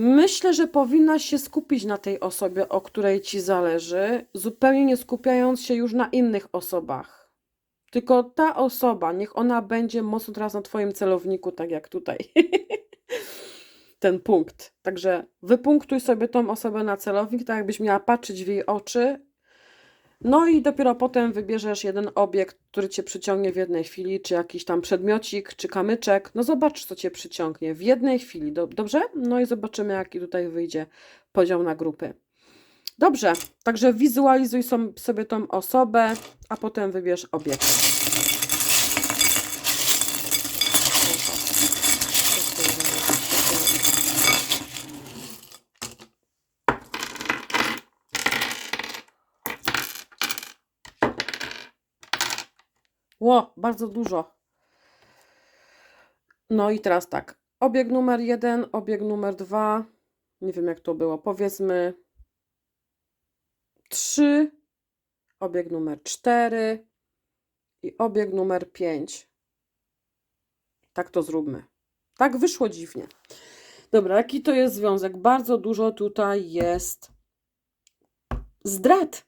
Myślę, że powinnaś się skupić na tej osobie, o której ci zależy, zupełnie nie skupiając się już na innych osobach. Tylko ta osoba, niech ona będzie mocno teraz na twoim celowniku, tak jak tutaj. Ten punkt. Także wypunktuj sobie tą osobę na celownik, tak jakbyś miała patrzeć w jej oczy. No i dopiero potem wybierzesz jeden obiekt, który cię przyciągnie w jednej chwili, czy jakiś tam przedmiocik, czy kamyczek. No zobacz, co cię przyciągnie w jednej chwili. Do, dobrze? No i zobaczymy, jaki tutaj wyjdzie podział na grupy. Dobrze, także wizualizuj sobie tą osobę, a potem wybierz obiekt. Ło, bardzo dużo. No i teraz tak. Obieg numer jeden, obieg numer dwa. Nie wiem, jak to było. Powiedzmy trzy, obieg numer cztery i obieg numer pięć. Tak to zróbmy. Tak wyszło dziwnie. Dobra, jaki to jest związek? Bardzo dużo tutaj jest zdrad.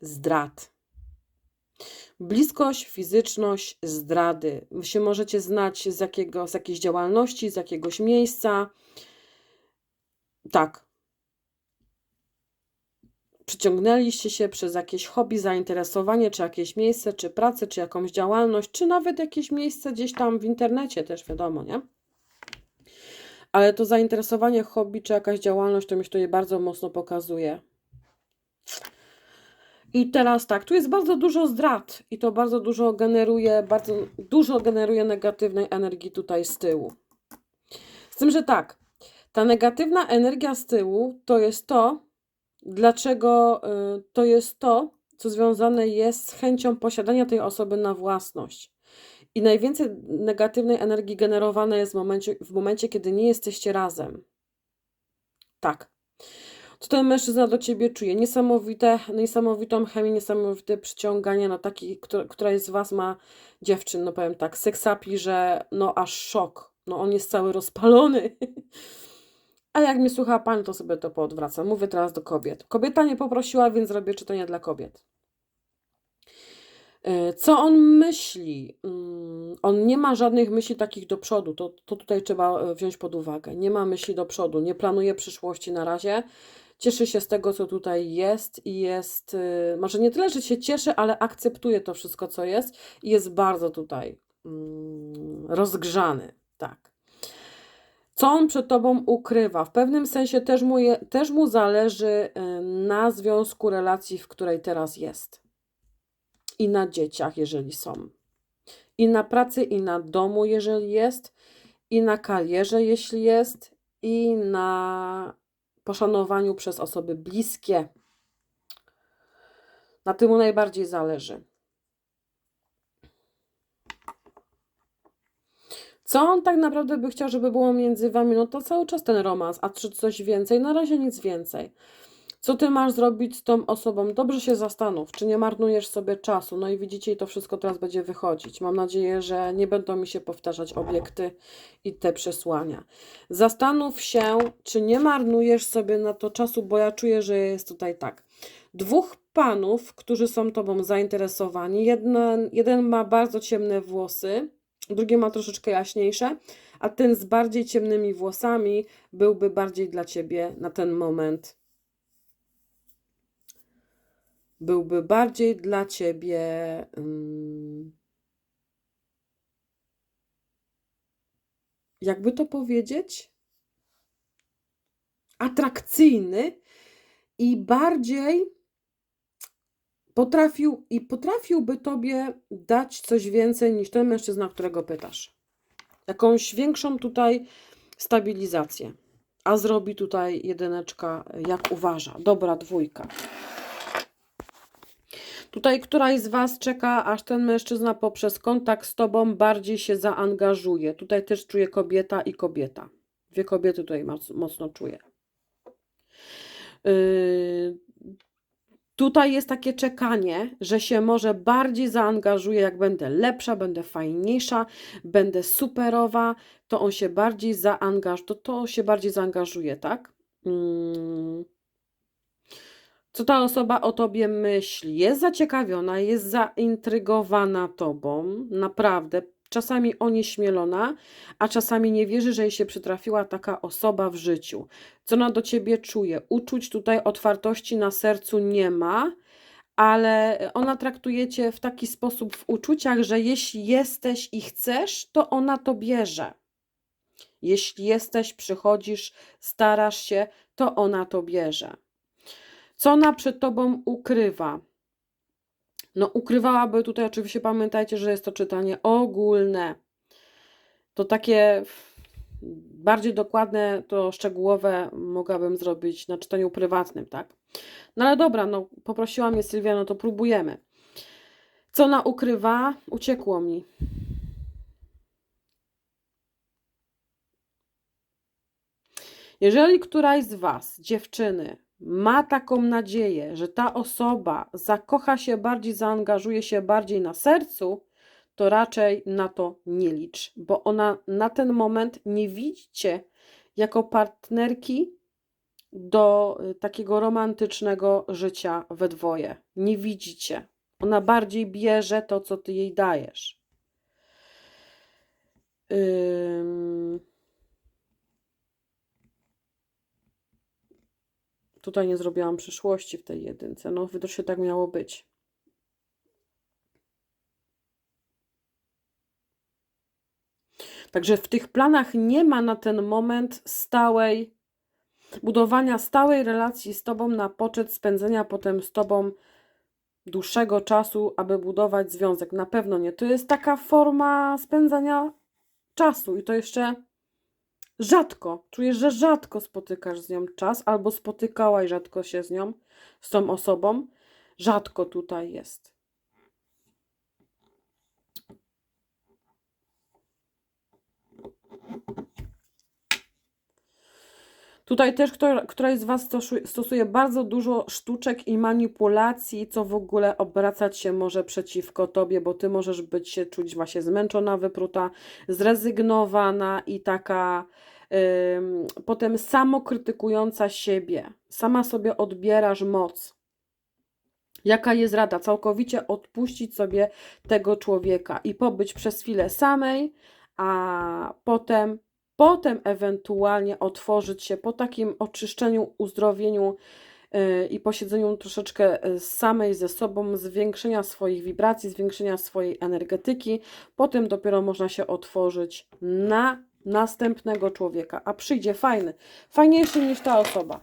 Zdrad. Bliskość, fizyczność, zdrady. Wy się możecie znać z, jakiego, z jakiejś działalności, z jakiegoś miejsca. Tak. Przyciągnęliście się przez jakieś hobby, zainteresowanie, czy jakieś miejsce, czy pracę, czy jakąś działalność, czy nawet jakieś miejsce gdzieś tam w internecie też, wiadomo, nie? Ale to zainteresowanie, hobby, czy jakaś działalność, to mi się tutaj bardzo mocno pokazuje. I teraz tak, tu jest bardzo dużo zdrad i to bardzo dużo generuje, bardzo dużo generuje negatywnej energii tutaj z tyłu. Z tym, że tak, ta negatywna energia z tyłu to jest to, dlaczego y, to jest to, co związane jest z chęcią posiadania tej osoby na własność. I najwięcej negatywnej energii generowane jest w momencie, w momencie kiedy nie jesteście razem. Tak. Co ten mężczyzna do ciebie czuje? Niesamowite, niesamowitą chemię, niesamowite przyciąganie, no taki, która, któraś z was ma dziewczyn, no powiem tak, seksapi, że no aż szok. No on jest cały rozpalony. A jak mnie słucha pan, to sobie to poodwracam. Mówię teraz do kobiet. Kobieta nie poprosiła, więc robię czytanie dla kobiet. E, Co on myśli? Mm, On nie ma żadnych myśli takich do przodu. To, to tutaj trzeba e, wziąć pod uwagę. Nie ma myśli do przodu, nie planuje przyszłości na razie. Cieszy się z tego, co tutaj jest i jest, y, może nie tyle, że się cieszy, ale akceptuje to wszystko, co jest i jest bardzo tutaj mm, rozgrzany. Tak. Co on przed tobą ukrywa? W pewnym sensie też mu, je, też mu zależy y, na związku relacji, w której teraz jest. I na dzieciach, jeżeli są. I na pracy, i na domu, jeżeli jest. I na karierze, jeśli jest. I na poszanowaniu przez osoby bliskie. Na tym mu najbardziej zależy. Co on tak naprawdę by chciał, żeby było między wami? No to cały czas ten romans, a czy coś więcej? Na razie nic więcej. Co ty masz zrobić z tą osobą? Dobrze się zastanów, czy nie marnujesz sobie czasu. No i widzicie, i to wszystko teraz będzie wychodzić. Mam nadzieję, że nie będą mi się powtarzać obiekty i te przesłania. Zastanów się, czy nie marnujesz sobie na to czasu, bo ja czuję, że jest tutaj tak. Dwóch panów, którzy są tobą zainteresowani. Jeden, jeden ma bardzo ciemne włosy, drugi ma troszeczkę jaśniejsze, a ten z bardziej ciemnymi włosami byłby bardziej dla ciebie na ten moment byłby bardziej dla ciebie. mm, jakby to powiedzieć? Atrakcyjny i bardziej potrafił i potrafiłby tobie dać coś więcej niż ten mężczyzna, którego pytasz. Jakąś większą tutaj stabilizację. A zrobi tutaj jedyneczka, jak uważa. Dobra dwójka. Tutaj któraś z Was czeka, aż ten mężczyzna poprzez kontakt z Tobą bardziej się zaangażuje. Tutaj też czuję kobieta i kobieta. Dwie kobiety tutaj moc- mocno czuję. Yy, Tutaj jest takie czekanie, że się może bardziej zaangażuje, jak będę lepsza, będę fajniejsza, będę superowa, to on się bardziej zaangażuje, to, to się bardziej zaangażuje, tak? Mm. Co ta osoba o tobie myśli? Jest zaciekawiona, jest zaintrygowana tobą, naprawdę. Czasami onieśmielona, a czasami nie wierzy, że jej się przytrafiła taka osoba w życiu. Co ona do ciebie czuje? Uczuć tutaj otwartości na sercu nie ma, ale ona traktuje cię w taki sposób w uczuciach, że jeśli jesteś i chcesz, to ona to bierze. Jeśli jesteś, przychodzisz, starasz się, to ona to bierze. Co ona przed tobą ukrywa? No, ukrywałaby tutaj, oczywiście pamiętajcie, że jest to czytanie ogólne. To takie bardziej dokładne, to szczegółowe mogłabym zrobić na czytaniu prywatnym, tak? No ale dobra, no poprosiła mnie Sylwia, no to próbujemy. Co ona ukrywa? Uciekło mi. Jeżeli któraś z Was, dziewczyny, ma taką nadzieję, że ta osoba zakocha się bardziej, zaangażuje się bardziej na sercu, to raczej na to nie licz, bo ona na ten moment nie widzicie jako partnerki do y, takiego romantycznego życia we dwoje. Nie widzicie. Ona bardziej bierze to, co ty jej dajesz. Ym... Tutaj nie zrobiłam przyszłości w tej jedynce. No, widocznie tak miało być. Także w tych planach nie ma na ten moment stałej, budowania stałej relacji z Tobą na poczet spędzenia potem z Tobą dłuższego czasu, aby budować związek. Na pewno nie. To jest taka forma spędzania czasu i to jeszcze rzadko. Czujesz, że rzadko spotykasz z nią czas, albo spotykałaś rzadko się z nią, z tą osobą. Rzadko tutaj jest. Tutaj też kto, któraś z Was stosuje bardzo dużo sztuczek i manipulacji, co w ogóle obracać się może przeciwko Tobie, bo Ty możesz być się czuć właśnie zmęczona, wypruta, zrezygnowana i taka potem samokrytykująca siebie. Sama sobie odbierasz moc. Jaka jest rada? Całkowicie odpuścić sobie tego człowieka i pobyć przez chwilę samej, a potem potem ewentualnie otworzyć się po takim oczyszczeniu, uzdrowieniu yy, i posiedzeniu troszeczkę yy, samej ze sobą, zwiększenia swoich wibracji, zwiększenia swojej energetyki, potem dopiero można się otworzyć na następnego człowieka, a przyjdzie fajny, fajniejszy niż ta osoba.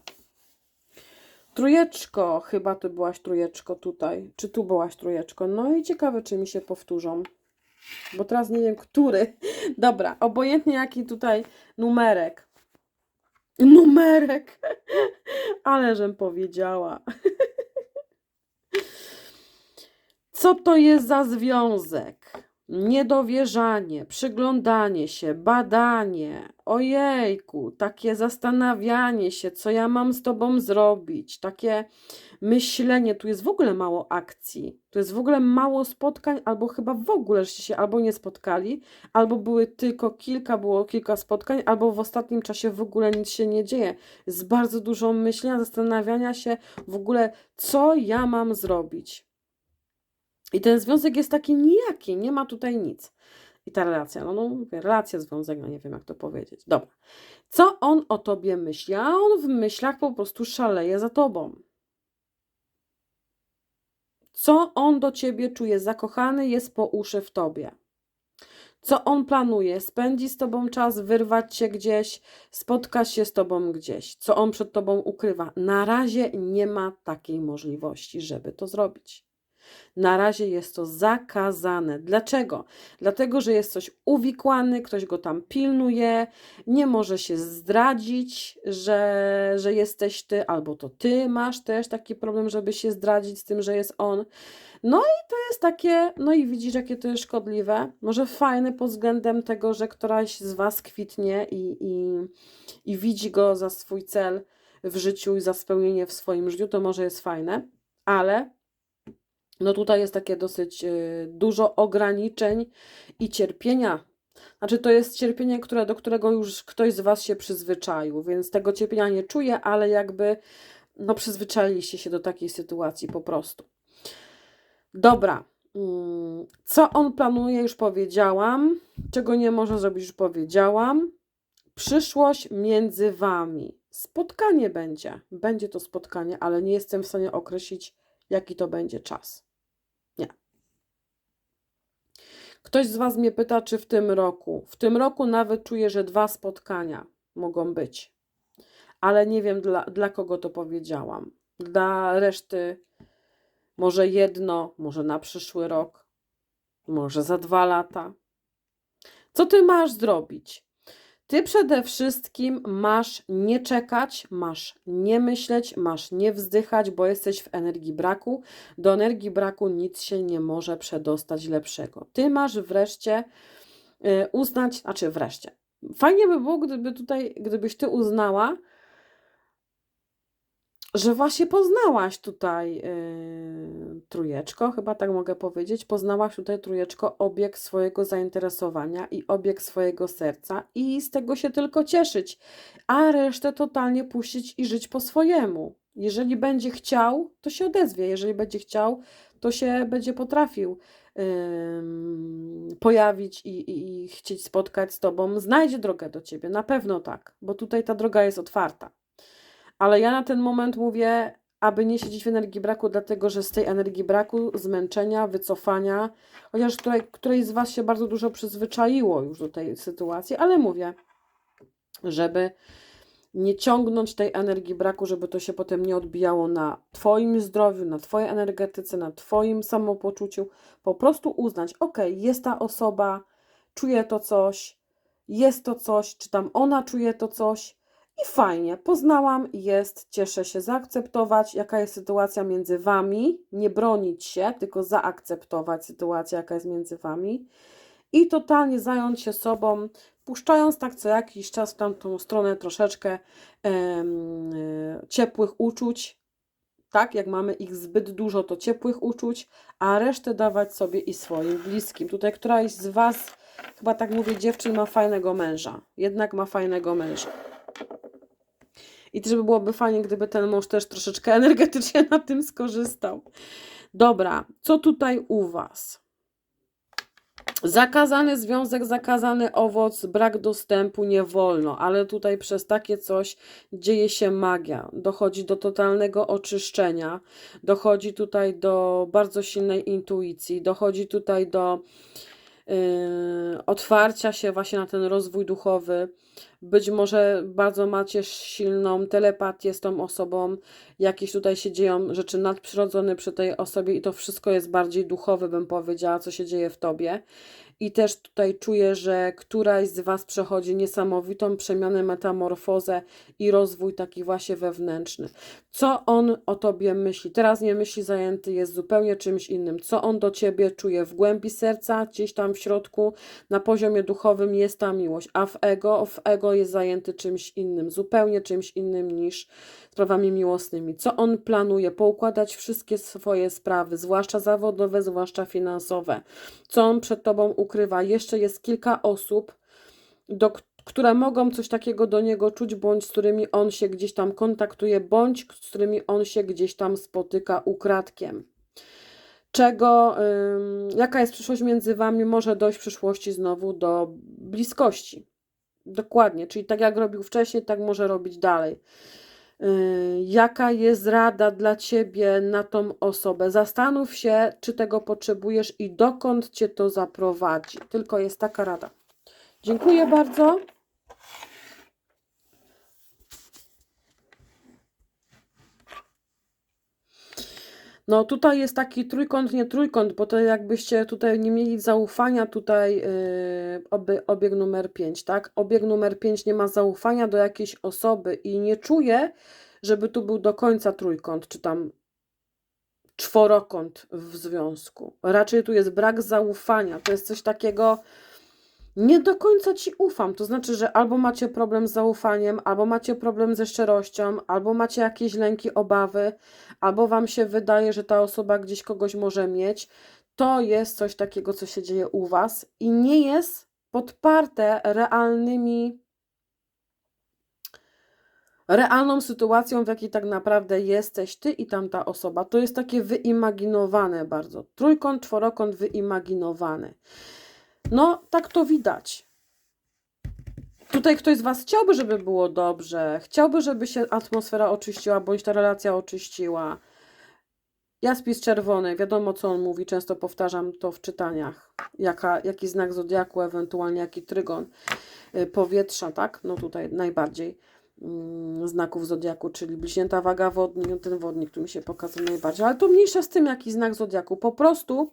Trójeczko, chyba ty byłaś trójeczko tutaj, czy tu byłaś trójeczko, no i ciekawe, czy mi się powtórzą. Bo teraz nie wiem, który. Dobra, obojętnie jaki tutaj numerek. Numerek! Ale żem powiedziała. Co to jest za związek? Niedowierzanie, przyglądanie się, badanie, ojejku, takie zastanawianie się, co ja mam z tobą zrobić, takie myślenie, tu jest w ogóle mało akcji, tu jest w ogóle mało spotkań, albo chyba w ogóle żeście się albo nie spotkali, albo były tylko kilka, było kilka spotkań, albo w ostatnim czasie w ogóle nic się nie dzieje. Jest bardzo dużo myślenia, zastanawiania się w ogóle, co ja mam zrobić. I ten związek jest taki nijaki, nie ma tutaj nic. I ta relacja, no, no mówię, relacja, związek, no nie wiem jak to powiedzieć. Dobra. Co on o tobie myśli? A on w myślach po prostu szaleje za tobą. Co on do ciebie czuje? Zakochany jest po uszy w tobie. Co on planuje? Spędzi z tobą czas, wyrwać się gdzieś, spotkać się z tobą gdzieś. Co on przed tobą ukrywa? Na razie nie ma takiej możliwości, żeby to zrobić. Na razie jest to zakazane. Dlaczego? Dlatego, że jest coś uwikłany, ktoś go tam pilnuje, nie może się zdradzić, że, że jesteś ty, albo to ty masz też taki problem, żeby się zdradzić z tym, że jest on. No i to jest takie, no i widzisz, jakie to jest szkodliwe. Może fajne pod względem tego, że któraś z Was kwitnie i, i, i widzi go za swój cel w życiu i za spełnienie w swoim życiu, to może jest fajne ale no tutaj jest takie dosyć y, dużo ograniczeń i cierpienia. Znaczy, to jest cierpienie, które, do którego już ktoś z Was się przyzwyczaił, więc tego cierpienia nie czuję, ale jakby no przyzwyczailiście się do takiej sytuacji po prostu. Dobra. Mm, Co on planuje, już powiedziałam. Czego nie może zrobić, już powiedziałam. Przyszłość między Wami. Spotkanie będzie. Będzie to spotkanie, ale nie jestem w stanie określić, jaki to będzie czas. Nie. Ktoś z Was mnie pyta, czy w tym roku. W tym roku nawet czuję, że dwa spotkania mogą być. Ale nie wiem, dla, dla kogo to powiedziałam. Dla reszty może jedno, może na przyszły rok, może za dwa lata. Co ty masz zrobić? Ty przede wszystkim masz nie czekać, masz nie myśleć, masz nie wzdychać, bo jesteś w energii braku. Do energii braku nic się nie może przedostać lepszego. Ty masz wreszcie y, uznać, znaczy wreszcie. Fajnie by było, gdyby tutaj, gdybyś ty uznała, że właśnie poznałaś tutaj yy, trójeczko, chyba tak mogę powiedzieć, poznałaś tutaj trójeczko obieg swojego zainteresowania i obieg swojego serca i z tego się tylko cieszyć, a resztę totalnie puścić i żyć po swojemu. Jeżeli będzie chciał, to się odezwie, jeżeli będzie chciał, to się będzie potrafił yy, pojawić i, i, i chcieć spotkać z Tobą, znajdzie drogę do Ciebie, na pewno tak, bo tutaj ta droga jest otwarta. Ale ja na ten moment mówię, aby nie siedzieć w energii braku, dlatego że z tej energii braku, zmęczenia, wycofania, chociaż której, której z Was się bardzo dużo przyzwyczaiło już do tej sytuacji, ale mówię, żeby nie ciągnąć tej energii braku, żeby to się potem nie odbijało na Twoim zdrowiu, na Twojej energetyce, na Twoim samopoczuciu. Po prostu uznać, ok, jest ta osoba, czuje to coś, jest to coś, czy tam ona czuje to coś, i fajnie, poznałam, jest, cieszę się, zaakceptować, jaka jest sytuacja między wami, nie bronić się, tylko zaakceptować sytuację, jaka jest między wami. I totalnie zająć się sobą, puszczając tak co jakiś czas w tamtą stronę troszeczkę e, ciepłych uczuć, tak, jak mamy ich zbyt dużo, to ciepłych uczuć, a resztę dawać sobie i swoim bliskim. Tutaj któraś z Was, chyba tak mówię, dziewczyn ma fajnego męża, jednak ma fajnego męża. I żeby byłoby fajnie, gdyby ten mąż też troszeczkę energetycznie na tym skorzystał. Dobra, co tutaj u Was? Zakazany związek, zakazany owoc, brak dostępu, nie wolno, ale tutaj przez takie coś dzieje się magia. Dochodzi do totalnego oczyszczenia, dochodzi tutaj do bardzo silnej intuicji, dochodzi tutaj do yy, otwarcia się właśnie na ten rozwój duchowy być może bardzo macie silną telepatię z tą osobą, jakieś tutaj się dzieją rzeczy nadprzyrodzone przy tej osobie i to wszystko jest bardziej duchowe, bym powiedziała, co się dzieje w tobie. I też tutaj czuję, że któraś z Was przechodzi niesamowitą przemianę, metamorfozę i rozwój taki właśnie wewnętrzny. Co on o Tobie myśli? Teraz nie myśli zajęty, jest zupełnie czymś innym. Co on do Ciebie czuje w głębi serca, gdzieś tam w środku, na poziomie duchowym jest ta miłość, a w ego, w ego jest zajęty czymś innym, zupełnie czymś innym niż sprawami miłosnymi. Co on planuje? Poukładać wszystkie swoje sprawy, zwłaszcza zawodowe, zwłaszcza finansowe. Co on przed Tobą ukrywa? Jeszcze jest kilka osób, do, które mogą coś takiego do niego czuć, bądź z którymi on się gdzieś tam kontaktuje, bądź z którymi on się gdzieś tam spotyka ukradkiem. Czego, ym, jaka jest przyszłość między wami? Może dojść w przyszłości znowu do bliskości. Dokładnie, czyli tak jak robił wcześniej, tak może robić dalej. Y, jaka jest rada dla ciebie na tą osobę. Zastanów się, czy tego potrzebujesz i dokąd cię to zaprowadzi. Tylko jest taka rada. Dziękuję bardzo. No tutaj jest taki trójkąt, nie trójkąt, bo to jakbyście tutaj nie mieli zaufania, tutaj yy, obieg numer 5, tak? Obieg numer 5 nie ma zaufania do jakiejś osoby i nie czuje, żeby tu był do końca trójkąt, czy tam czworokąt w związku. Raczej tu jest brak zaufania. To jest coś takiego nie do końca ci ufam. To znaczy, że albo macie problem z zaufaniem, albo macie problem ze szczerością, albo macie jakieś lęki, obawy, albo wam się wydaje, że ta osoba gdzieś kogoś może mieć. To jest coś takiego, co się dzieje u was i nie jest podparte realnymi realną sytuacją, w jakiej tak naprawdę jesteś ty i tamta osoba. To jest takie wyimaginowane bardzo. Trójkąt, czworokąt wyimaginowany. No, tak to widać. Tutaj ktoś z Was chciałby, żeby było dobrze, chciałby, żeby się atmosfera oczyściła, bądź ta relacja oczyściła. Jaspis czerwony, wiadomo co on mówi, często powtarzam to w czytaniach. Jaka, jaki znak zodiaku, ewentualnie jaki trygon y, powietrza, tak? No tutaj najbardziej mm, znaków zodiaku, czyli bliźnięta waga wodnik, ten wodnik tu mi się pokazał najbardziej, ale to mniejsza z tym, jaki znak zodiaku. Po prostu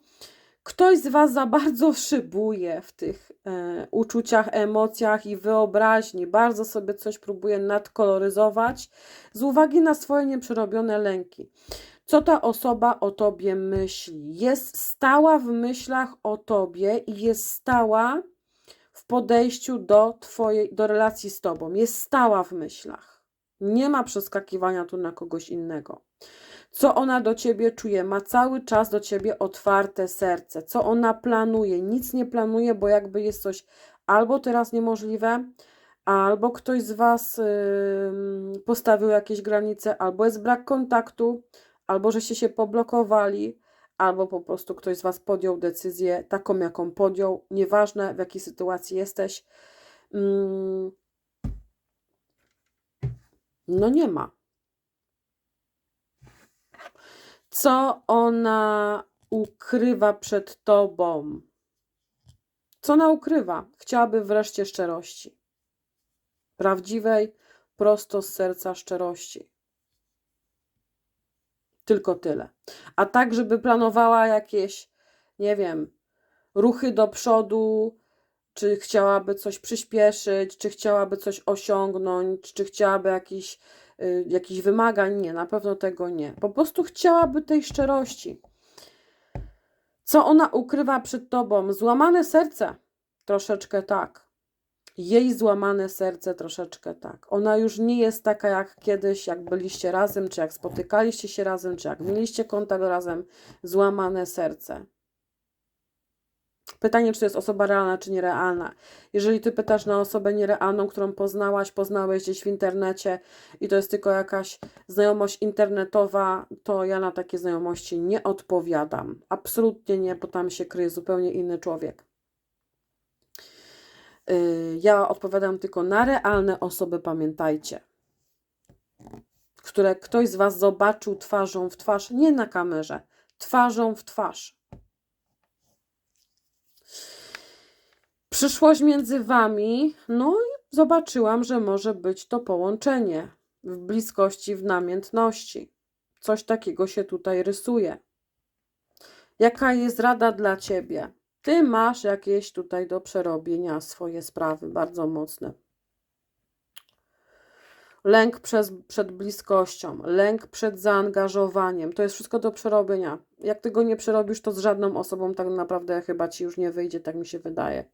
ktoś z Was za bardzo szybuje w tych e, uczuciach, emocjach i wyobraźni, bardzo sobie coś próbuje nadkoloryzować z uwagi na swoje nieprzerobione lęki. Co ta osoba o Tobie myśli? Jest stała w myślach o Tobie i jest stała w podejściu do Twojej, do relacji z Tobą. Jest stała w myślach. Nie ma przeskakiwania tu na kogoś innego co ona do ciebie czuje, ma cały czas do ciebie otwarte serce, co ona planuje, nic nie planuje, bo jakby jest coś albo teraz niemożliwe, albo ktoś z was yy, postawił jakieś granice, albo jest brak kontaktu, albo żeście się poblokowali, albo po prostu ktoś z was podjął decyzję taką, jaką podjął, nieważne w jakiej sytuacji jesteś. Yy, no nie ma. Co ona ukrywa przed tobą? Co ona ukrywa? Chciałaby wreszcie szczerości. Prawdziwej, prosto z serca szczerości. Tylko tyle. A tak, żeby planowała jakieś, nie wiem, ruchy do przodu, czy chciałaby coś przyspieszyć, czy chciałaby coś osiągnąć, czy chciałaby jakiś y, jakichś wymagań. Nie, na pewno tego nie. Po prostu chciałaby tej szczerości. Co ona ukrywa przed tobą? Złamane serce. Troszeczkę tak. Jej złamane serce troszeczkę tak. Ona już nie jest taka jak kiedyś, jak byliście razem, czy jak spotykaliście się razem, czy jak mieliście kontakt razem. Złamane serce. Pytanie, czy to jest osoba realna, czy nierealna. Jeżeli ty pytasz na osobę nierealną, którą poznałaś, poznałeś gdzieś w internecie i to jest tylko jakaś znajomość internetowa, to ja na takie znajomości nie odpowiadam. Absolutnie nie, bo tam się kryje zupełnie inny człowiek. Yy, ja odpowiadam tylko na realne osoby, pamiętajcie, które ktoś z Was zobaczył twarzą w twarz, nie na kamerze, twarzą w twarz. Przyszłość między wami, no i zobaczyłam, że może być to połączenie w bliskości, w namiętności. Coś takiego się tutaj rysuje. Jaka jest rada dla ciebie? Ty masz jakieś tutaj do przerobienia swoje sprawy bardzo mocne. Lęk przez, przed bliskością, lęk przed zaangażowaniem. To jest wszystko do przerobienia. Jak tego nie przerobisz, to z żadną osobą tak naprawdę chyba ci już nie wyjdzie, tak mi się wydaje.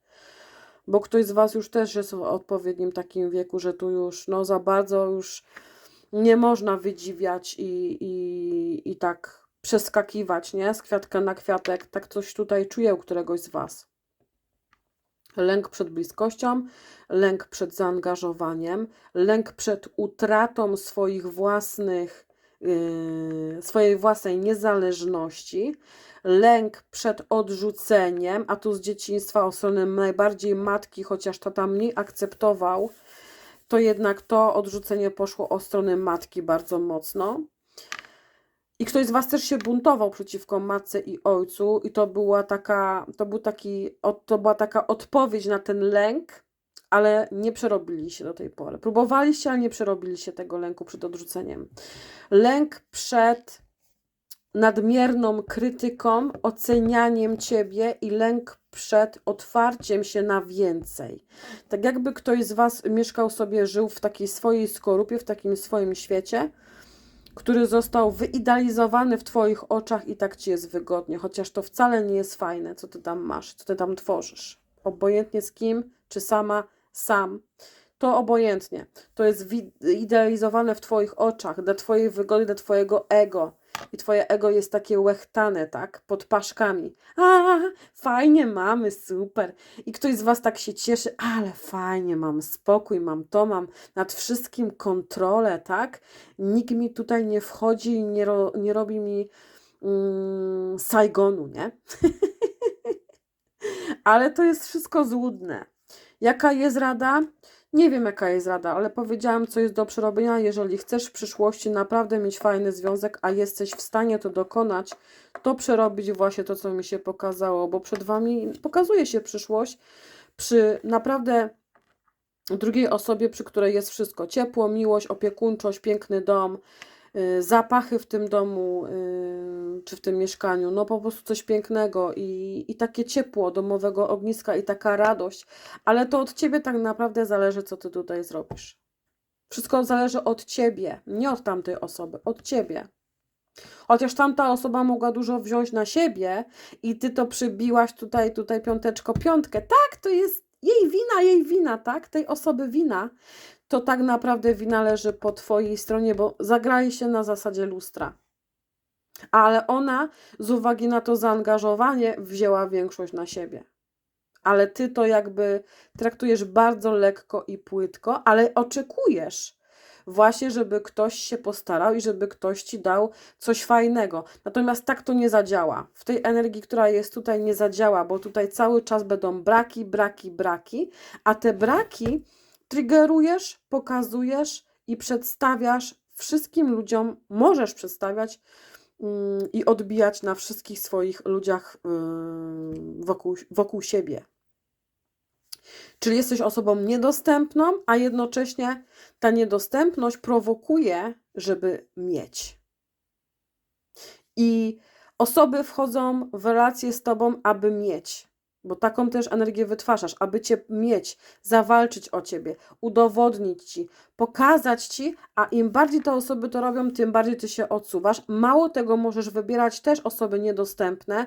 Bo ktoś z Was już też jest w odpowiednim takim wieku, że tu już no za bardzo już nie można wydziwiać i, i, i tak przeskakiwać, nie? Z kwiatka na kwiatek. Tak coś tutaj czuję u któregoś z Was. Lęk przed bliskością, lęk przed zaangażowaniem, lęk przed utratą swoich własnych, yy, swojej własnej niezależności, lęk przed odrzuceniem, a tu z dzieciństwa o stronę najbardziej matki, chociaż tata mniej akceptował, to jednak to odrzucenie poszło o stronę matki bardzo mocno. I ktoś z Was też się buntował przeciwko matce i ojcu, i to była taka, to był taki, to była taka odpowiedź na ten lęk, ale nie przerobiliście do tej pory. Próbowaliście, ale nie przerobiliście tego lęku przed odrzuceniem. Lęk przed nadmierną krytyką, ocenianiem ciebie i lęk przed otwarciem się na więcej. Tak jakby ktoś z Was mieszkał sobie, żył w takiej swojej skorupie, w takim swoim świecie, który został wyidealizowany w Twoich oczach i tak Ci jest wygodnie, chociaż to wcale nie jest fajne, co Ty tam masz, co Ty tam tworzysz. obojętnie z kim, czy sama, sam. To obojętnie. To jest idealizowane w Twoich oczach, dla Twojej wygody, dla Twojego ego. I Twoje ego jest takie łechtane, tak? Pod paszkami. A, fajnie mamy, super. I ktoś z Was tak się cieszy, ale fajnie, mam spokój, mam to, mam nad wszystkim kontrolę, tak? Nikt mi tutaj nie wchodzi i nie, ro, nie robi mi mm, Saigonu, nie? ale to jest wszystko złudne. Jaka jest rada? Nie wiem, jaka jest rada, ale powiedziałam, co jest do przerobienia. Jeżeli chcesz w przyszłości naprawdę mieć fajny związek, a jesteś w stanie to dokonać, to przerobić właśnie to, co mi się pokazało, bo przed Wami pokazuje się przyszłość przy naprawdę drugiej osobie, przy której jest wszystko: ciepło, miłość, opiekuńczość, piękny dom, zapachy w tym domu y, czy w tym mieszkaniu, no po prostu coś pięknego i, i takie ciepło domowego ogniska i taka radość, ale to od ciebie tak naprawdę zależy, co ty tutaj zrobisz. Wszystko zależy od ciebie, nie od tamtej osoby, od ciebie. Chociaż tamta osoba mogła dużo wziąć na siebie i ty to przybiłaś tutaj, tutaj piąteczko, piątkę. Tak, to jest jej wina, jej wina, tak? Tej osoby wina. To tak naprawdę wina leży po twojej stronie, bo zagrali się na zasadzie lustra. Ale ona z uwagi na to zaangażowanie wzięła większość na siebie. Ale ty to jakby traktujesz bardzo lekko i płytko, ale oczekujesz właśnie, żeby ktoś się postarał i żeby ktoś ci dał coś fajnego. Natomiast tak to nie zadziała. W tej energii, która jest tutaj, nie zadziała, bo tutaj cały czas będą braki, braki, braki, a te braki triggerujesz, pokazujesz i przedstawiasz wszystkim ludziom, możesz przedstawiać mm, i odbijać na wszystkich swoich ludziach ym, wokół, wokół siebie. Czyli jesteś osobą niedostępną, a jednocześnie ta niedostępność prowokuje, żeby mieć. I osoby wchodzą w relacje z tobą, aby mieć. Bo taką też energię wytwarzasz, aby cię mieć, zawalczyć o ciebie, udowodnić ci, pokazać ci, a im bardziej te osoby to robią, tym bardziej ty się odsuwasz. Mało tego, możesz wybierać też osoby niedostępne,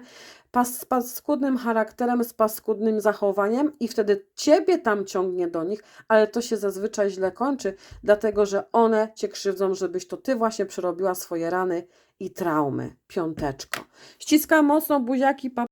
pas, z paskudnym charakterem, z paskudnym zachowaniem, i wtedy ciebie tam ciągnie do nich, ale to się zazwyczaj źle kończy, dlatego że one cię krzywdzą, żebyś to ty właśnie przerobiła swoje rany i traumy. Piąteczko. Ściskam mocno buziaki, pa.